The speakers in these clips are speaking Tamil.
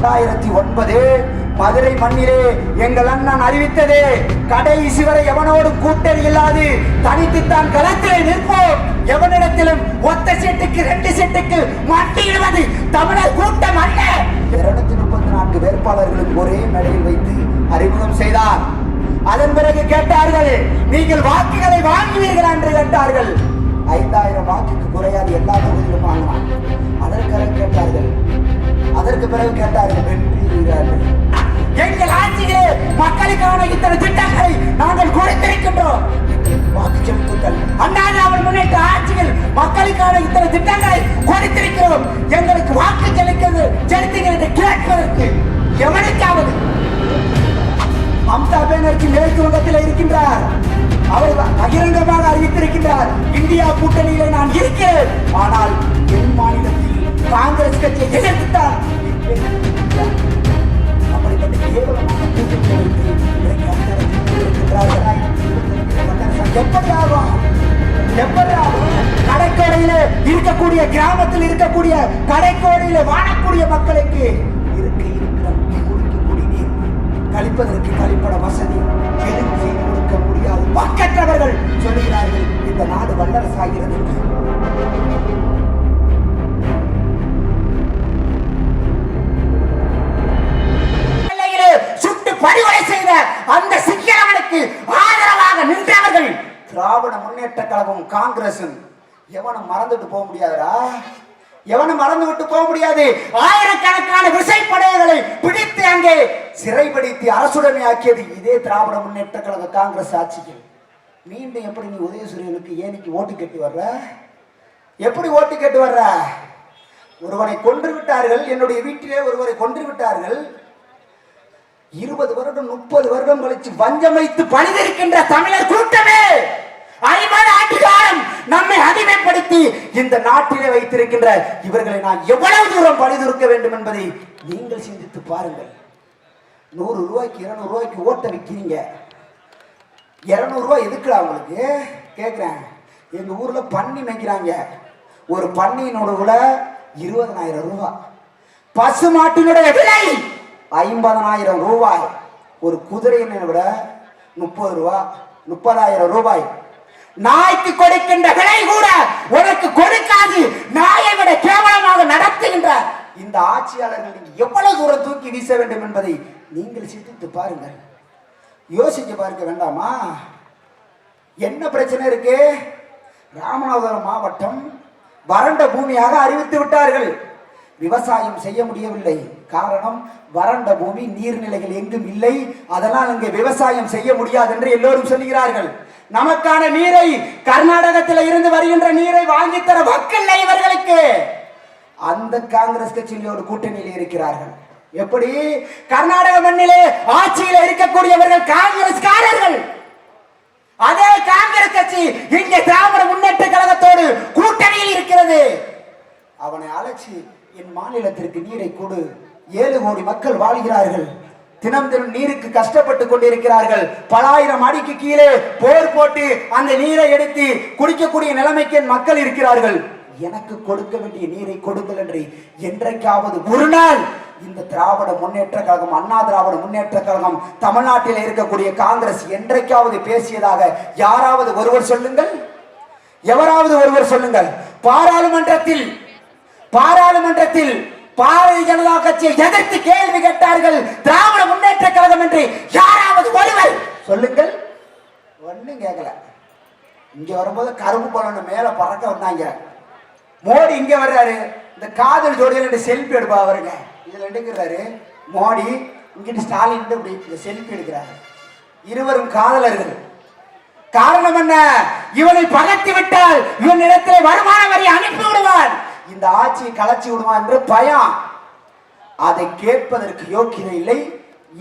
இரண்டாயிரத்தி ஒன்பது மதுரை மண்ணிலே எங்கள் அண்ணன் அறிவித்ததே கடைசி வரை எவனோடும் கூட்டணி இல்லாது தனித்துத்தான் களத்திலே நிற்போம். எவனிடத்திலும் ஒத்த செட்டுக்கு ரெண்டு செட்டுக்கு மாட்டியிடுவது தமிழர் கூட்டம் அல்ல. இருநூத்தி முப்பத்தி நான்கு வேட்பாளர்களும் ஒரே மேடையில் வைத்து அறிமுகம் செய்தார். அதன் பிறகு கேட்டார்கள் நீங்கள் வாக்குகளை வாங்குவீர்களா என்று கேட்டார்கள். ஐந்தாயிரம் வாக்குக்கு குறையாது எல்லா தொகுதியிலும் வாங்கலாம் அதற்காக கேட்டார்கள் அதற்கு பிறகு கேட்டார்கள் வென்றீர்கள் எங்கள் ஆட்சியிலே மக்களுக்கான இத்தனை திட்டங்களை நாங்கள் கொடுத்திருக்கின்றோம். வாக்கு செலுத்துங்கள். அண்ணாதிராவிட முன்னேற்ற ஆட்சியில் மக்களுக்கான இத்தனை திட்டங்களை கொடுத்திருக்கிறோம். எங்களுக்கு வாக்கு செலுத்தது செலுத்துங்கள் என்று கேட்பதற்கு எவனுக்காவது. மம்தா பானர்ஜி மேற்கு வங்கத்தில் இருக்கின்றார். அவர் பகிரங்கமாக அறிவித்திருக்கின்றார். இந்தியா கூட்டணியிலே நான் இருக்கிறேன். ஆனால் காங்கிரஸ் கட்சியை எதிர்த்துத்தான். அப்படிப்பட்ட கேவலமான வைத்து கடைக்கோடையில இருக்கக்கூடிய கிராமத்தில் இருக்கக்கூடிய கடைக்கோடையில வாழக்கூடிய மக்களுக்கு இருக்க இருக்கிற குடிக்க குடிநீர் கழிப்பதற்கு கழிப்பட வசதி எதுவும் செய்து கொடுக்க முடியாது பக்கற்றவர்கள் சொல்லுகிறார்கள் இந்த நாடு வல்லரசாகிறது. சுட்டு செய்த அந்த சிங்களவனுக்கு ஆதரவாக நின்றவர்கள் திராவிட முன்னேற்ற கழகம் காங்கிரசும். எவனும் மறந்துட்டு போக முடியாதுடா. எவனும் மறந்து விட்டு போக முடியாது. ஆயிரக்கணக்கான விசைப்படைகளை பிடித்து அங்கே சிறைப்படுத்தி அரசுடைமை ஆக்கியது இதே திராவிட முன்னேற்ற கழக காங்கிரஸ் ஆட்சிகள் மீண்டும் எப்படி நீ உதயசூரியனுக்கு ஏனிக்கு ஓட்டு கட்டி வர்ற? எப்படி ஓட்டு கேட்டு வர்ற? ஒருவனை கொன்று விட்டார்கள். என்னுடைய வீட்டிலே ஒருவரை கொன்று விட்டார்கள். இருபது வருடம் முப்பது வருடம் கழிச்சு வஞ்சம் வைத்து பணிதிருக்கின்ற தமிழர் கூட்டமே ஐம்பது ஆண்டு காலம் நம்மை அடிமைப்படுத்தி இந்த நாட்டிலே வைத்திருக்கின்ற இவர்களை நான் எவ்வளவு தூரம் பணிதிருக்க வேண்டும் என்பதை நீங்கள் சிந்தித்து பாருங்கள். நூறு ரூபாய்க்கு இருநூறு ரூபாய்க்கு ஓட்ட விற்கிறீங்க இரநூறுவா எதுக்குடா உங்களுக்கு? கேட்குறேன் எங்கள் ஊரில் பன்னி மேய்க்கிறாங்க. ஒரு பண்ணியினோட விலை இருபதனாயிரம் ரூபாய். பசு மாட்டினுடைய விலை ஐம்பதனாயிரம் ரூபாய். ஒரு குதிரையினை விட முப்பது ரூபா முப்பதாயிரம் ரூபாய். நாய்க்கு கொடுக்கின்ற விலை கூட உனக்கு கொடுக்காது. நாயை விட கேவலமாக நடத்துகின்ற இந்த ஆட்சியாளர்கள் நீங்க எவ்வளவு தூரம் தூக்கி வீச வேண்டும் என்பதை நீங்கள் சிந்தித்து பாருங்கள். யோசிக்க பார்க்க வேண்டாமா? என்ன பிரச்சனை இருக்கு? ராமநாதபுரம் மாவட்டம் வறண்ட பூமியாக அறிவித்து விட்டார்கள். விவசாயம் செய்ய முடியவில்லை. காரணம் வறண்ட பூமி நீர்நிலைகள் எங்கும் இல்லை. அதனால் இங்கே விவசாயம் செய்ய முடியாது என்று எல்லோரும் சொல்லுகிறார்கள். நமக்கான நீரை கர்நாடகத்தில் இருந்து வருகின்ற நீரை வாங்கித் தர வக்கில்லை இவர்களுக்கு. அந்த காங்கிரஸ் கட்சியிலோடு கூட்டணியில் இருக்கிறார்கள். எப்படி? கர்நாடக மண்ணிலே ஆட்சியில் இருக்கக்கூடியவர்கள் காங்கிரஸ்காரர்கள். அதே காங்கிரஸ் கட்சி இங்கே திராவிட முன்னேற்ற கழகத்தோடு கூட்டணியில் இருக்கிறது. அவனை அழைச்சி என் மாநிலத்திற்கு நீரை கொடு. ஏழு கோடி மக்கள் வாழ்கிறார்கள். தினம் தினம் நீருக்கு கஷ்டப்பட்டு கொண்டிருக்கிறார்கள். பல ஆயிரம் அடிக்கு கீழே போர் போட்டு அந்த நீரை எடுத்து குடிக்கக்கூடிய நிலைமைக்கு என் மக்கள் இருக்கிறார்கள். எனக்கு கொடுக்க வேண்டிய நீரை கொடுங்கள் என்று என்றைக்காவது ஒரு நாள் இந்த திராவிட முன்னேற்ற கழகம் அண்ணா திராவிட முன்னேற்ற கழகம் தமிழ்நாட்டில் இருக்கக்கூடிய காங்கிரஸ் என்றைக்காவது பேசியதாக யாராவது ஒருவர் சொல்லுங்கள்? எவராவது ஒருவர் சொல்லுங்கள்? பாராளுமன்றத்தில் பாராளுமன்றத்தில் பாரதிய ஜனதா கட்சியை எதிர்த்து கேள்வி கேட்டார்கள். திராவிட முன்னேற்ற கழகம் என்று யாராவது ஒருவர் சொல்லுங்கள். ஒன்றும் கேட்கல இங்க வரும்போது கரும்பு பழம் மேல பறக்க வந்தாங்க. மோடி இங்க வர்றாரு. இந்த காதல் ஜோடியில் ரெண்டு செல்ஃபி எடுப்பா அவருங்க. இதுல எடுக்கிறாரு. மோடி இங்கிட்டு ஸ்டாலின் இப்படி இந்த செல்ஃபி எடுக்கிறாரு. இருவரும் காதலர்கள். காரணம் என்ன? இவனை பகத்தி விட்டால் இவன் இடத்திலே வருமான வரி அனுப்பி விடுவான் இந்த ஆட்சியை கலைச்சி விடுவான் என்று பயம். அதை கேட்பதற்கு யோக்கியதை இல்லை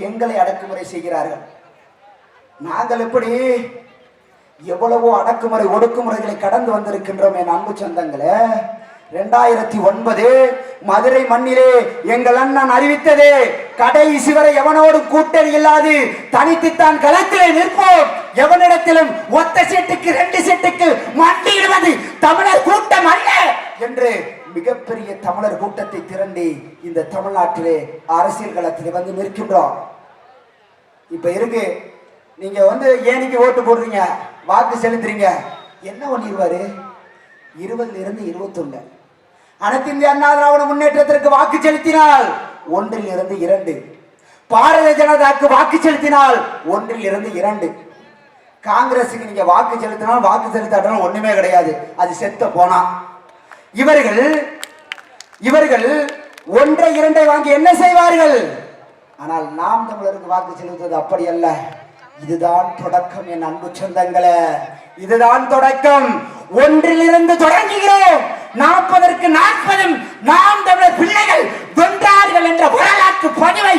எங்களை அடக்குமுறை செய்கிறார்கள். நாங்கள் எப்படி எவ்வளவோ அடக்குமுறை ஒடுக்குமுறைகளை கடந்து வந்திருக்கின்றோம் என் அன்பு சொந்தங்களே. ரெண்டாயிரத்தி ஒன்பது மதுரை மண்ணிலே எங்கள் அண்ணன் அறிவித்ததே கடைசி வரை எவனோடும் கூட்டணி இல்லாது தனித்துத்தான் களத்திலே நிற்போம். எவனிடத்திலும் ஒத்த செட்டுக்கு ரெண்டு செட்டுக்கு மண்டியிடுவது தமிழர் கூட்டம் அல்ல என்று மிகப்பெரிய தமிழர் கூட்டத்தை திரண்டி இந்த தமிழ்நாட்டிலே அரசியல் களத்தில் வந்து நிற்கின்றோம். இப்ப இருக்கு. நீங்க வந்து ஏனிக்கு ஓட்டு போடுறீங்க? வாக்கு செலுத்துறீங்க? என்ன பண்ணிடுவாரு இருபதுல இருந்து இருபத்தொன்னு. அனைத்து இந்திய அண்ணா திராவிட முன்னேற்றத்திற்கு வாக்கு செலுத்தினால் ஒன்றில் இருந்து இரண்டு. பாரதிய ஜனதாக்கு வாக்கு செலுத்தினால் ஒன்றில் இருந்து இரண்டு. காங்கிரஸுக்கு நீங்க வாக்கு செலுத்தினால் வாக்கு செலுத்தாட்டாலும் ஒண்ணுமே கிடையாது. அது செத்த போனா. இவர்கள் இவர்கள் ஒன்றை இரண்டை வாங்கி என்ன செய்வார்கள்? ஆனால் நாம் தமிழருக்கு வாக்கு செலுத்துவது அப்படி அல்ல. இதுதான் தொடக்கம் என் அன்பு சொந்தங்களே. இதுதான் தொடக்கம். ஒன்றிலிருந்து தொடங்குகிறோம். நாற்பதற்கு நாற்பதும் நாம் தமிழர் பிள்ளைகள் வென்றார்கள் என்ற வரலாற்று பதிவை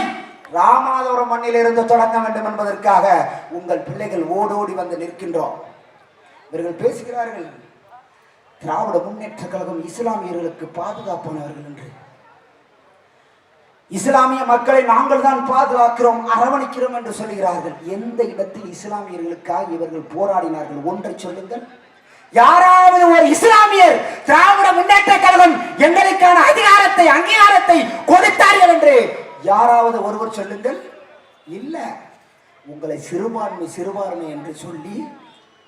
ராமநாதபுரம் மண்ணிலிருந்து தொடங்க வேண்டும் என்பதற்காக உங்கள் பிள்ளைகள் ஓடோடி வந்து நிற்கின்றோம். இவர்கள் பேசுகிறார்கள். திராவிட முன்னேற்ற கழகம் இஸ்லாமியர்களுக்கு பாதுகாப்பானவர்கள் என்று. இஸ்லாமிய மக்களை நாங்கள் தான் பாதுகாக்கிறோம் அரவணைக்கிறோம் என்று சொல்கிறார்கள் எந்த இடத்தில் இஸ்லாமியர்களுக்காக இவர்கள் போராடினார்கள்? ஒன்றை சொல்லுங்கள். யாராவது ஒரு இஸ்லாமியர் திராவிட முன்னேற்ற கழகம் எங்களுக்கான அதிகாரத்தை அங்கீகாரத்தை கொடுத்தார்கள் என்று யாராவது ஒருவர் சொல்லுங்கள். இல்ல உங்களை சிறுபான்மை சிறுபான்மை என்று சொல்லி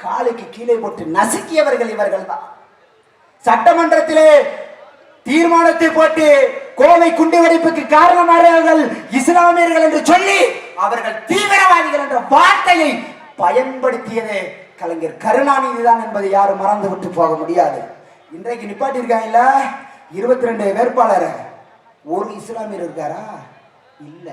காலுக்கு கீழே போட்டு நசுக்கியவர்கள் இவர்கள் தான். சட்டமன்றத்திலே தீர்மானத்தை போட்டு கோவை குண்டுவெடிப்புக்கு காரணமானவர்கள் இஸ்லாமியர்கள் என்று சொல்லி அவர்கள் தீவிரவாதிகள் என்ற வார்த்தையை பயன்படுத்தியது கலைஞர் கருணாநிதி தான் என்பதை யாரும் மறந்து விட்டு போக முடியாது. இன்றைக்கு நிப்பாட்டியிருக்காங்கல்ல இருபத்தி ரெண்டு வேட்பாளர். ஒரு இஸ்லாமியர் இருக்காரா? இல்ல.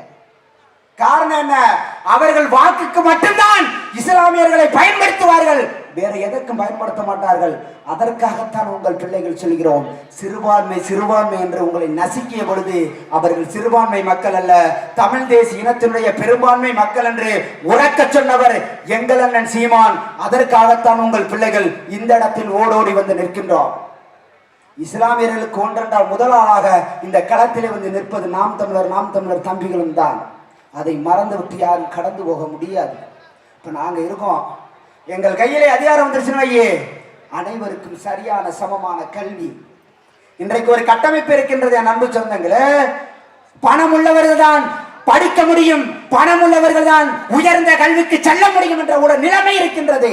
காரணம் என்ன? அவர்கள் வாக்குக்கு மட்டும்தான் இஸ்லாமியர்களை பயன்படுத்துவார்கள். வேற எதற்கும் பயன்படுத்த மாட்டார்கள். அதற்காகத்தான் உங்கள் பிள்ளைகள் சொல்கிறோம் சிறுபான்மை சிறுபான்மை என்று உங்களை நசுக்கிய பொழுது அவர்கள் சிறுபான்மை மக்கள் அல்ல தமிழ் தேசிய இனத்தினுடைய பெரும்பான்மை மக்கள் என்று உறக்க சொன்னவர் எங்கள் அண்ணன் சீமான். அதற்காகத்தான் உங்கள் பிள்ளைகள் இந்த இடத்தில் ஓடோடி வந்து நிற்கின்றோம். இஸ்லாமியர்களுக்கு ஒன்றென்றால் முதலாளாக இந்த களத்திலே வந்து நிற்பது நாம் தமிழர் நாம் தமிழர் தம்பிகளும் தான் அதை மறந்து விட்டு யாரும் கடந்து போக முடியாது. இப்ப நாங்க இருக்கோம் எங்கள் கையிலே அதிகாரம் வந்துருச்சுன்னு வையே. அனைவருக்கும் சரியான சமமான கல்வி. இன்றைக்கு ஒரு கட்டமைப்பு இருக்கின்றது என் அன்பு சொந்தங்களே. பணம் உள்ளவர்கள் தான் படிக்க முடியும். பணம் உள்ளவர்கள் தான் உயர்ந்த கல்விக்கு செல்ல முடியும் என்ற ஒரு நிலைமை இருக்கின்றது.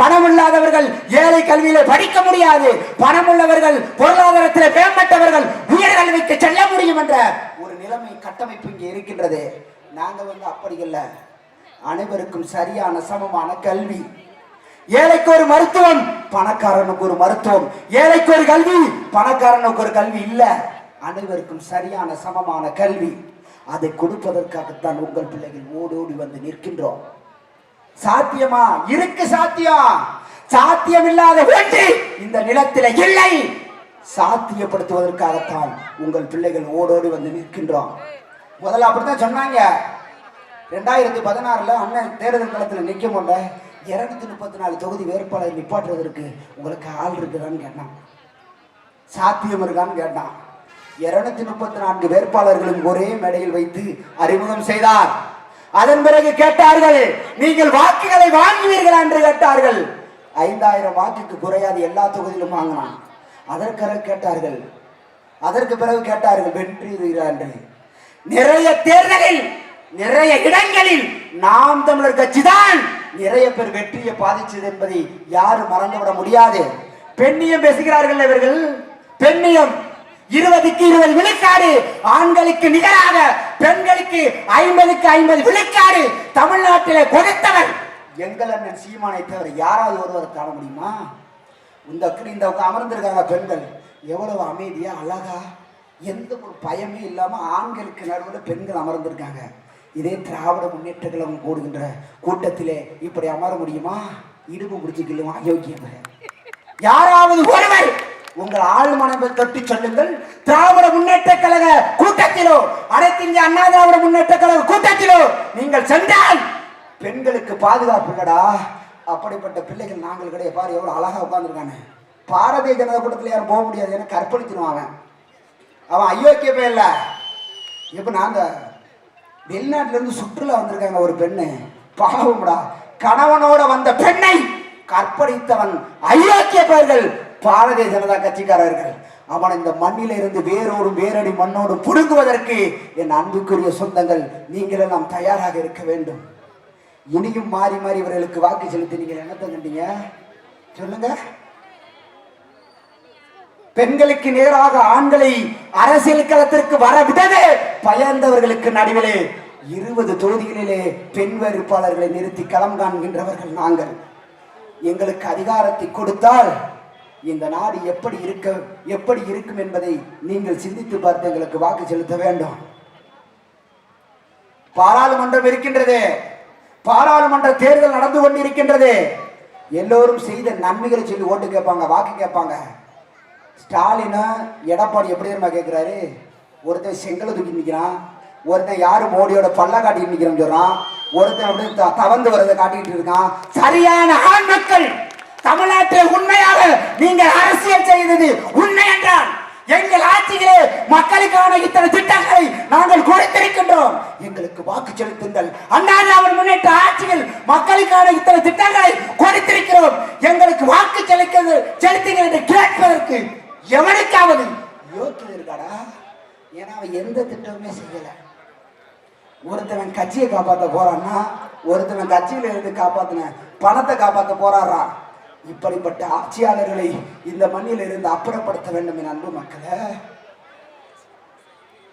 பணம் இல்லாதவர்கள் ஏழை கல்வியில படிக்க முடியாது. பணம் உள்ளவர்கள் பொருளாதாரத்தில் மேம்பட்டவர்கள் உயர் கல்விக்கு செல்ல முடியும் என்ற ஒரு நிலைமை கட்டமைப்பு இங்கே இருக்கின்றது. நாங்கள் வந்து அப்படி இல்லை. அனைவருக்கும் சரியான சமமான கல்வி. ஏழைக்கு ஒரு மருத்துவம் பணக்காரனுக்கு ஒரு மருத்துவம். ஏழைக்கு ஒரு கல்வி பணக்காரனுக்கு ஒரு கல்வி இல்ல. அனைவருக்கும் சரியான சமமான கல்வி. அதை கொடுப்பதற்காகத்தான் உங்கள் பிள்ளைகள் ஓடோடி வந்து நிற்கின்றோம். சாத்தியமா? இருக்கு சாத்தியம். சாத்தியம் இல்லாத ஒன்று இந்த நிலத்தில இல்லை. சாத்தியப்படுத்துவதற்காகத்தான் உங்கள் பிள்ளைகள் ஓடோடி வந்து நிற்கின்றோம். முதல்ல அப்படித்தான் சொன்னாங்க. ரெண்டாயிரத்தி பதினாறில் அண்ணன் தேர்தல் களத்தில் நிற்க முடியல இரநூத்தி முப்பத்தி நாலு தொகுதி வேட்பாளர் நிப்பாட்டுறதற்கு உங்களுக்கு ஆள் இருக்குதான்னு கேட்டான். சாத்தியம் இருக்கான்னு கேட்டான். இருநூத்தி முப்பத்தி நான்கு வேட்பாளர்களும் ஒரே மேடையில் வைத்து அறிமுகம் செய்தார். அதன் பிறகு கேட்டார்கள் நீங்கள் வாக்குகளை வாங்குவீர்களா? என்று கேட்டார்கள். ஐந்தாயிரம் வாக்குக்கு குறையாது எல்லா தொகுதியிலும் வாங்கினான். அதற்காக கேட்டார்கள். அதற்கு பிறகு கேட்டார்கள் வென்றீர்களா என்று. நிறைய தேர்தலில் நிறைய இடங்களில் நாம் தமிழர் கட்சி தான் நிறைய பேர் வெற்றியை பாதிச்சது என்பதை யாரும் மறந்துவிட முடியாது. பெண்ணியம் பேசுகிறார்கள் இவர்கள் பெண்ணியம் இருபதுக்கு இருபது விழுக்காடு ஆண்களுக்கு நிகராக பெண்களுக்கு ஐம்பதுக்கு ஐம்பது விழுக்காடு தமிழ்நாட்டிலே கொடுத்தவர். எங்கள் அண்ணன் சீமானை தவிர யாராவது ஒருவர் காண முடியுமா? இந்த இந்த அமர்ந்திருக்காங்க பெண்கள். எவ்வளவு அமைதியா அழகா எந்த ஒரு பயமே இல்லாம ஆண்களுக்கு நடுவில் பெண்கள் அமர்ந்திருக்காங்க. இதே திராவிட முன்னேற்ற கழகம் கூடுகின்ற கூட்டத்திலே இப்படி அமர முடியுமா? இடுப்பு பிடிச்சிக்கலுமா அயோக்கியம் யாராவது ஒருவர் உங்கள் ஆள் மனதை தொட்டு சொல்லுங்கள். திராவிட முன்னேற்ற கழக கூட்டத்திலோ அனைத்து இந்திய அண்ணா திராவிட முன்னேற்ற கழக கூட்டத்திலோ நீங்கள் சென்றால் பெண்களுக்கு பாதுகாப்பு இல்லடா. அப்படிப்பட்ட பிள்ளைகள் நாங்கள் கிடையாது. பாரு எவ்வளவு அழகா உட்காந்துருக்காங்க பாரதிய ஜனதா கூட்டத்தில் யாரும் போக முடியாது. என கற்பழிச்சிருவான் அவன் அவன் அயோக்கிய இல்லை. இல்ல நாங்கள் வெளிநாட்டிலேருந்து சுற்றுலா வந்திருக்காங்க ஒரு பெண்ணு. பாவம்டா. கணவனோட வந்த பெண்ணை கற்பழித்தவன் ஐரோக்கிய பெயர்கள் பாரதிய ஜனதா கட்சிக்காரர்கள். அவன் இந்த மண்ணில இருந்து வேரோடும் வேரடி மண்ணோடு புடுங்குவதற்கு என் அன்புக்குரிய சொந்தங்கள் நீங்கள் எல்லாம் தயாராக இருக்க வேண்டும். இனியும் மாறி மாறி இவர்களுக்கு வாக்கு செலுத்தி நீங்கள் என்னத்தை கண்டீங்க சொல்லுங்க. பெண்களுக்கு நேராக ஆண்களை அரசியல் களத்திற்கு வர விட்டது. பயந்தவர்களுக்கு நடுவிலே இருபது தொகுதிகளிலே பெண் வேறுபாளர்களை நிறுத்தி களம் காண்கின்றவர்கள் நாங்கள். எங்களுக்கு அதிகாரத்தை கொடுத்தால் இந்த நாடு எப்படி இருக்க எப்படி இருக்கும் என்பதை நீங்கள் சிந்தித்து பார்த்து எங்களுக்கு வாக்கு செலுத்த வேண்டும். பாராளுமன்றம் இருக்கின்றது. பாராளுமன்ற தேர்தல் நடந்து கொண்டிருக்கின்றது. எல்லோரும் செய்த நன்மைகளை சொல்லி ஓட்டு கேட்பாங்க வாக்கு கேட்பாங்க. ஸ்டாலினா எடப்பாடி எப்படி தெரியுமா கேட்கிறாரு? ஒருத்தன் செங்கலை தூக்கி நிற்கிறான் ஒருத்தன் யாரு மோடியோட பல்ல காட்டிட்டு நிற்கிறான்னு சொல்றான். ஒருத்தன் அப்படி த- தவந்து வரதை காட்டிட்டு இருக்கான். சரியான ஆண் மக்கள் தமிழ்நாட்டில் உண்மையாக நீங்கள் அரசியல் செய்தது உண்மை என்றால் எங்கள் ஆட்சியிலே மக்களுக்கான இத்தனை திட்டங்களை நாங்கள் கொடுத்திருக்கின்றோம். எங்களுக்கு வாக்கு செலுத்துங்கள். அண்ணாதிராவிட முன்னேற்ற ஆட்சியில் மக்களுக்கான இத்தனை திட்டங்களை கொடுத்திருக்கிறோம். எங்களுக்கு வாக்கு செலுத்துங்கள் செலுத்துங்கள் என்று கேட்பதற்கு எவனுக்காவது யோக்கியம் இருக்காடா? ஏன்னா அவன் எந்த திட்டமுமே செய்யலை. ஒருத்தவன் கட்சியை காப்பாற்ற போறான்னா ஒருத்தவன் கட்சியில இருந்து காப்பாத்தின பணத்தை காப்பாற்ற போறாரா? இப்படிப்பட்ட ஆட்சியாளர்களை இந்த மண்ணில் இருந்து அப்புறப்படுத்த வேண்டும் என் அன்பு மக்களை.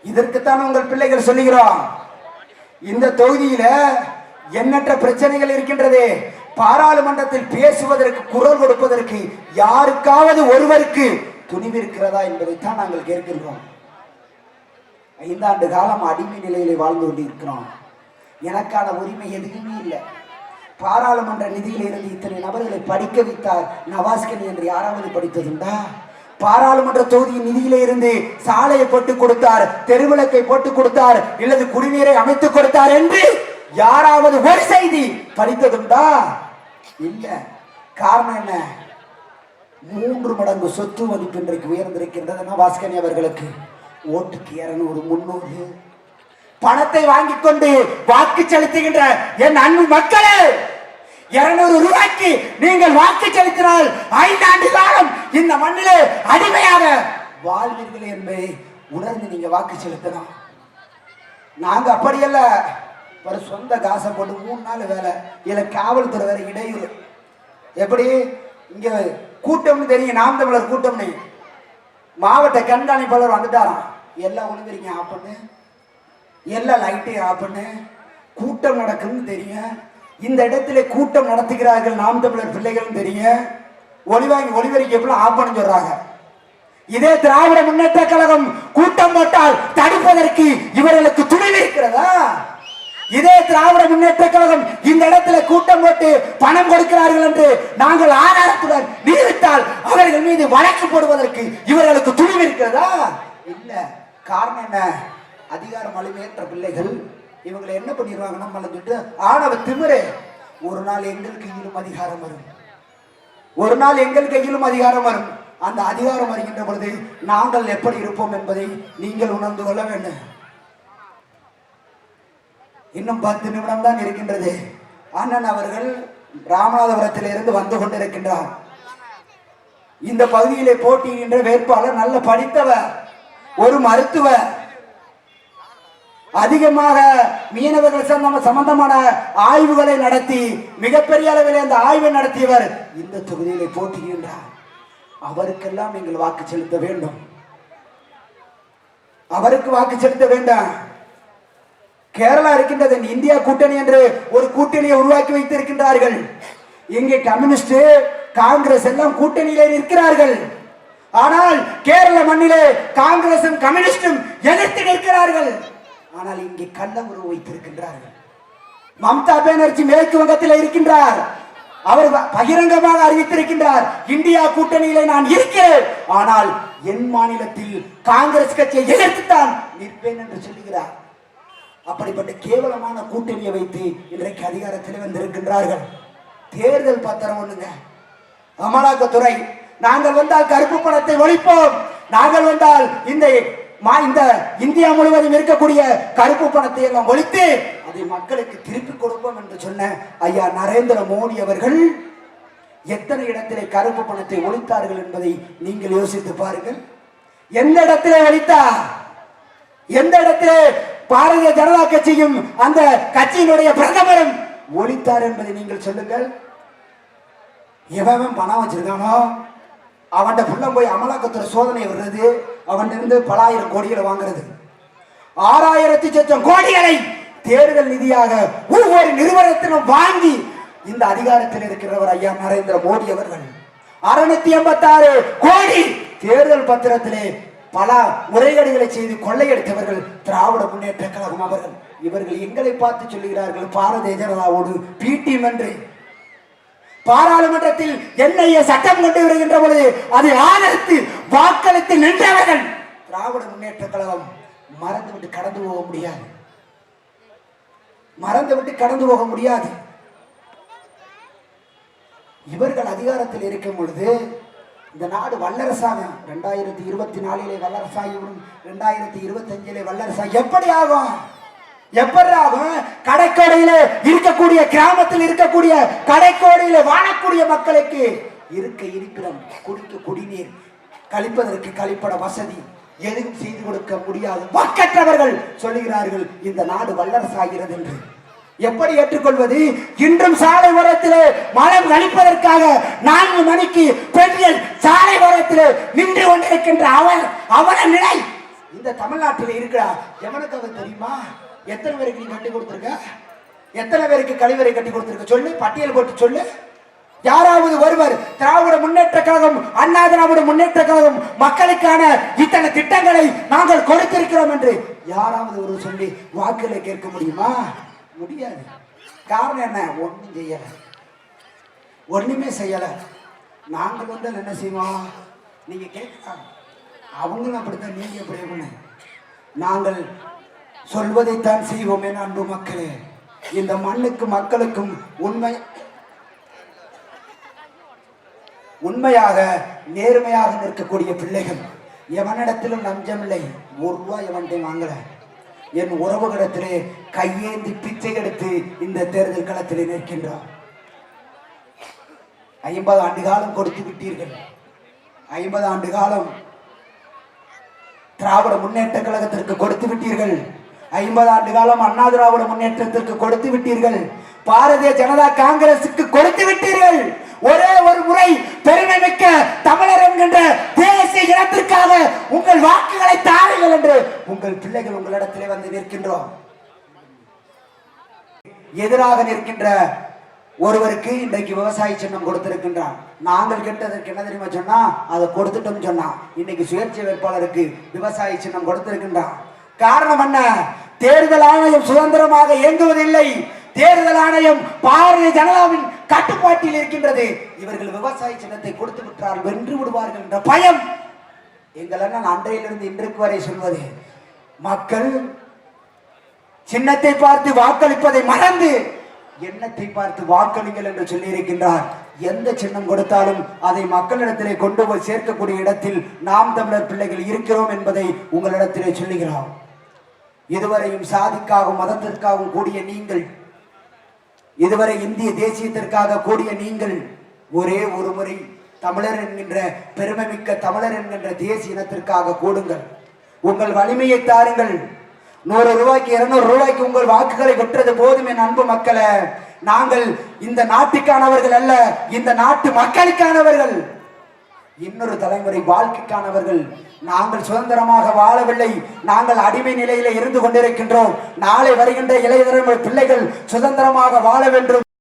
இதற்குத்தான் உங்கள் பிள்ளைகள் சொல்லுகிறோம். இந்த தொகுதியில எண்ணற்ற பிரச்சனைகள் இருக்கின்றது. பாராளுமன்றத்தில் பேசுவதற்கு குரல் கொடுப்பதற்கு யாருக்காவது ஒருவருக்கு துணிவு இருக்கிறதா என்பதைத்தான் நாங்கள் கேட்கின்றோம். ஐந்தாண்டு காலம் அடிமை நிலையிலே வாழ்ந்து கொண்டிருக்கிறோம். எனக்கான உரிமை எதுவுமே இல்லை. பாராளுமன்ற நிதியில் இருந்து இத்தனை நபர்களை படிக்க வைத்தார் நவாஸ்கனி என்று யாராவது படித்ததுண்டா? பாராளுமன்ற தொகுதியின் நிதியிலே இருந்து சாலையை போட்டு கொடுத்தார் தெருவிளக்கை போட்டு கொடுத்தார் இல்லது குடிநீரை அமைத்து கொடுத்தார் என்று யாராவது ஒரு செய்தி படித்ததுண்டா? இல்ல. காரணம் என்ன? மூன்று மடங்கு சொத்து மதிப்பு இன்றைக்கு உயர்ந்திருக்கின்றது நவாஸ்கனி அவர்களுக்கு. ஓட்டுக்கு இருநூறு முன்னூறு பணத்தை வாங்கிக் கொண்டு வாக்கு செலுத்துகின்ற என் அன்பு மக்களே இருநூறு ரூபாய்க்கு நீங்கள் வாக்கு செலுத்தினால் ஐந்தாண்டு காலம் இந்த மண்ணிலே அடிமையாக வாழ்வீர்கள் என்பதை உணர்ந்து நீங்க வாக்கு செலுத்தலாம். நாங்க அப்படியல்ல ஒரு சொந்த காசை போட்டு மூணு நாள் வேலை இல்லை காவல்துறை வேற இடையூறு. எப்படி? இங்க கூட்டம்னு தெரியும் நாம் தமிழர் கூட்டம்னு. மாவட்ட கண்காணிப்பாளர் வந்துட்டாராம் எல்லாம் ஒழுங்குறீங்க ஆஃப் பண்ணு. எல்லாம் லைட்டையும் ஆஃப் கூட்டம் நடக்குன்னு தெரியும். இந்த இடத்துல கூட்டம் நடத்துகிறார்கள் நாம் தமிழர் பிள்ளைகள்னு தெரியும். ஒளிவாங்கி ஒளிவரிக்கை எப்படி ஆஃப் சொல்றாங்க. இதே திராவிட முன்னேற்ற கழகம் கூட்டம் போட்டால் தடுப்பதற்கு இவர்களுக்கு துணிவு இருக்கிறதா இதே திராவிட முன்னேற்ற கழகம் இந்த இடத்துல கூட்டம் போட்டு பணம் கொடுக்கிறார்கள் என்று நாங்கள் ஆதாரத்துடன் நீடித்தால் அவர்கள் மீது வழக்கு போடுவதற்கு இவர்களுக்கு துணிவு இருக்கிறதா? இல்ல. காரணம் என்ன? அதிகாரம் வலிமையற்ற பிள்ளைகள் இவங்களை என்ன பண்ணிடுவாங்க நம்மளை சொல்லிட்டு ஆணவ திமிரே. ஒரு நாள் எங்கள் கையிலும் அதிகாரம் வரும். ஒரு நாள் எங்கள் கையிலும் அதிகாரம் வரும். அந்த அதிகாரம் வருகின்ற பொழுது நாங்கள் எப்படி இருப்போம் என்பதை நீங்கள் உணர்ந்து கொள்ள வேண்டும். இன்னும் பத்து நிமிடம் தான் இருக்கின்றது. அண்ணன் அவர்கள் ராமநாதபுரத்தில் இருந்து வந்து கொண்டிருக்கின்றார். இந்த பகுதியிலே போட்டியிடுகின்ற வேட்பாளர் நல்ல படித்தவர் ஒரு மருத்துவர். அதிகமாக மீனவர்கள் சம்பந்த சம்பந்தமான ஆய்வுகளை நடத்தி மிகப்பெரிய அளவில் அந்த ஆய்வை நடத்தியவர் இந்த தொகுதியிலே போட்டியிடுகின்றார் அவருக்கெல்லாம் நீங்கள் வாக்கு செலுத்த வேண்டும். அவருக்கு வாக்கு செலுத்த வேண்டாம். கேரளா இருக்கின்றது இந்தியா கூட்டணி என்று ஒரு கூட்டணியை உருவாக்கி வைத்திருக்கின்றார்கள். இங்கே கம்யூனிஸ்ட் காங்கிரஸ் எல்லாம் கூட்டணியிலே நிற்கிறார்கள். ஆனால் கேரள மண்ணிலே காங்கிரசும் கம்யூனிஸ்டும் எதிர்த்து நிற்கிறார்கள். ஆனால் இங்கே கள்ள உறவு வைத்திருக்கின்றார்கள். மம்தா பானர்ஜி மேற்கு வங்கத்தில் இருக்கின்றார். அவர் பகிரங்கமாக அறிவித்திருக்கின்றார் இந்தியா கூட்டணியிலே நான் இருக்கிறேன். ஆனால் என் மாநிலத்தில் காங்கிரஸ் கட்சியை எதிர்த்துத்தான் நிற்பேன் என்று சொல்லுகிறார். அப்படிப்பட்ட கேவலமான கூட்டணியை வைத்து இன்றைக்கு அதிகாரத்தில் வந்திருக்கின்றார்கள். தேர்தல் பத்திரம் ஒண்ணுங்க. அமலாக்கத்துறை. நாங்கள் வந்தால் கருப்பு பணத்தை ஒழிப்போம். நாங்கள் வந்தால் இந்த இந்த இந்தியா முழுவதும் இருக்கக்கூடிய கருப்பு பணத்தை எல்லாம் ஒழித்து அதை மக்களுக்கு திருப்பி கொடுப்போம் என்று சொன்ன ஐயா நரேந்திர மோடி அவர்கள் எத்தனை இடத்திலே கருப்பு பணத்தை ஒழித்தார்கள் என்பதை நீங்கள் யோசித்து பாருங்கள். எந்த இடத்திலே ஒழித்தார்? எந்த இடத்திலே பாரதிய ஜனதா கட்சியும் அந்த கட்சியினுடைய பிரதமரும் ஒழித்தார் என்பதை நீங்கள் சொல்லுங்கள். எவன் பணம் வச்சிருக்கானோ அவன்கிட்ட புள்ள போய் அமலாக்கத்துறை சோதனை வர்றது அவன் இருந்து பல ஆயிரம் கோடிகளை வாங்குறது. ஆறாயிரத்தி சொச்சம் கோடிகளை தேர்தல் நிதியாக ஒவ்வொரு நிறுவனத்திலும் வாங்கி இந்த அதிகாரத்தில் இருக்கிறவர் ஐயா நரேந்திர மோடி அவர்கள். அறுநூத்தி எண்பத்தாறு கோடி தேர்தல் பத்திரத்திலே பல முறைகேடுகளை செய்து கொள்ளையடித்தவர்கள் திராவிட முன்னேற்ற கழகம் அவர்கள். இவர்கள் எங்களை பார்த்து சொல்லுகிறார்கள் பாரதிய ஜனதாவோடு பிடிஎம் என்று. பாராளுமன்றத்தில் என்ஐஏ சட்டம் கொண்டு வருகின்ற பொழுது அதை ஆதரித்து வாக்களித்து நின்றவர்கள் திராவிட முன்னேற்ற கழகம் மறந்துவிட்டு கடந்து போக முடியாது. மறந்துவிட்டு கடந்து போக முடியாது. இவர்கள் அதிகாரத்தில் இருக்கும் பொழுது இந்த நாடு வல்லரசாக ரெண்டாயிரத்தி இருபத்தி நாலிலே வல்லரசாகி ரெண்டாயிரத்தி இருபத்தி அஞ்சிலே வல்லரசாகி எப்படி ஆகும்? எப்படி கடைக்கோடையில இருக்கக்கூடிய கிராமத்தில் இருக்கக்கூடிய கடைக்கோடையில வாழக்கூடிய மக்களுக்கு இருக்க இருப்பிடம் குடிக்க குடிநீர் கழிப்பதற்கு கழிப்பட வசதி எதுவும் செய்து கொடுக்க முடியாது. வாக்கற்றவர்கள் சொல்லுகிறார்கள் இந்த நாடு வல்லரசாகிறது என்று. எப்படி ஏற்றுக்கொள்வது? இன்றும் சாலை ஓரத்திலே மலம் கழிப்பதற்காக நான்கு மணிக்கு பெண்கள் சாலை ஓரத்திலே நின்று கொண்டிருக்கின்ற அவன் அவன நிலை இந்த தமிழ்நாட்டில் இருக்கிறா எவனுக்கு அவன் தெரியுமா? எத்தனை பேருக்கு நீ கட்டி கொடுத்துருக்க? எத்தனை பேருக்கு கழிவறை கட்டி கொடுத்துருக்க? சொல்லு பட்டியல் போட்டு சொல்லு. யாராவது ஒருவர் திராவிட முன்னேற்ற கழகம் அண்ணா திராவிட முன்னேற்ற கழகம் மக்களுக்கான இத்தனை திட்டங்களை நாங்கள் கொடுத்திருக்கிறோம் என்று யாராவது ஒரு சொல்லி வாக்குகளை கேட்க முடியுமா? முடியாது. காரணம் என்ன? ஒன்றும் செய்யல. ஒண்ணுமே செய்யல. நாங்கள் வந்து என்ன செய்வோம்? நீங்க கேட்கலாம். அவங்களும் அப்படித்தான் நீங்க எப்படி நாங்கள் சொல்வதைத்தான் செய்வோம் என அன்பு மக்களே. இந்த மண்ணுக்கு மக்களுக்கும் உண்மை உண்மையாக நேர்மையாக நிற்கக்கூடிய பிள்ளைகள் எவனிடத்திலும் லஞ்சமில்லை. ஒரு ரூபாய் எவன்கிட்ட வாங்கல. என் உறவுகளிடத்திலே கையேந்தி பிச்சை எடுத்து இந்த தேர்தல் களத்திலே நிற்கின்றோம் ஐம்பது ஆண்டு காலம் கொடுத்து விட்டீர்கள். ஐம்பது ஆண்டு காலம் திராவிட முன்னேற்ற கழகத்திற்கு கொடுத்து விட்டீர்கள். ஐம்பது ஆண்டு காலம் அண்ணா திராவிட முன்னேற்றத்திற்கு கொடுத்து விட்டீர்கள். பாரதிய ஜனதா காங்கிரசுக்கு கொடுத்து விட்டீர்கள். ஒரே ஒரு முறை பெருமை மிக்க தமிழர் என்கின்ற தேசிய இனத்திற்காக உங்கள் வாக்குகளை தாருங்கள் என்று உங்கள் பிள்ளைகள் உங்களிடத்திலே வந்து நிற்கின்றோம். எதிராக நிற்கின்ற ஒருவருக்கு இன்றைக்கு விவசாய சின்னம் கொடுத்திருக்கின்றான். நாங்கள் கேட்டதற்கு என்ன தெரியுமா சொன்னா அதை கொடுத்துட்டோம் சொன்னா இன்னைக்கு சுயேட்சை வேட்பாளருக்கு விவசாய சின்னம் கொடுத்திருக்கின்றான். காரணம் என்ன? தேர்தல் ஆணையம் சுதந்திரமாக இயங்குவதில்லை. தேர்தல் ஆணையம் பாரதிய ஜனதாவின் கட்டுப்பாட்டில் இருக்கின்றது. இவர்கள் விவசாய சின்னத்தை கொடுத்து விட்டால் வென்று விடுவார்கள் என்ற பயம். எங்கள் அண்ணன் அன்றையிலிருந்து இன்றைக்கு வரை சொல்வது. மக்கள் சின்னத்தை பார்த்து வாக்களிப்பதை மறந்து எண்ணத்தை பார்த்து வாக்களிங்கள் என்று சொல்லியிருக்கின்றார். எந்த சின்னம் கொடுத்தாலும் அதை மக்களிடத்திலே கொண்டு போய் சேர்க்கக்கூடிய இடத்தில் நாம் தமிழர் பிள்ளைகள் இருக்கிறோம் என்பதை உங்களிடத்திலே சொல்லுகிறோம். இதுவரையும் சாதிக்காகவும் மதத்திற்காகவும் கூடிய நீங்கள் இதுவரை இந்திய தேசியத்திற்காக கூடிய நீங்கள் ஒரே ஒரு முறை தமிழர் என்கின்ற பெருமைமிக்க தமிழர் என்கின்ற தேசிய இனத்திற்காக கூடுங்கள். உங்கள் வலிமையை தாருங்கள். நூறு ரூபாய்க்கு இருநூறு ரூபாய்க்கு உங்கள் வாக்குகளை விட்டது போதும் என் அன்பு மக்களை. நாங்கள் இந்த நாட்டுக்கானவர்கள் அல்ல இந்த நாட்டு மக்களுக்கானவர்கள். இன்னொரு தலைமுறை வாழ்க்கைக்கானவர்கள் நாங்கள் சுதந்திரமாக வாழவில்லை. நாங்கள் அடிமை நிலையில இருந்து கொண்டிருக்கின்றோம். நாளை வருகின்ற இளைய பிள்ளைகள் சுதந்திரமாக வாழ வேண்டும்.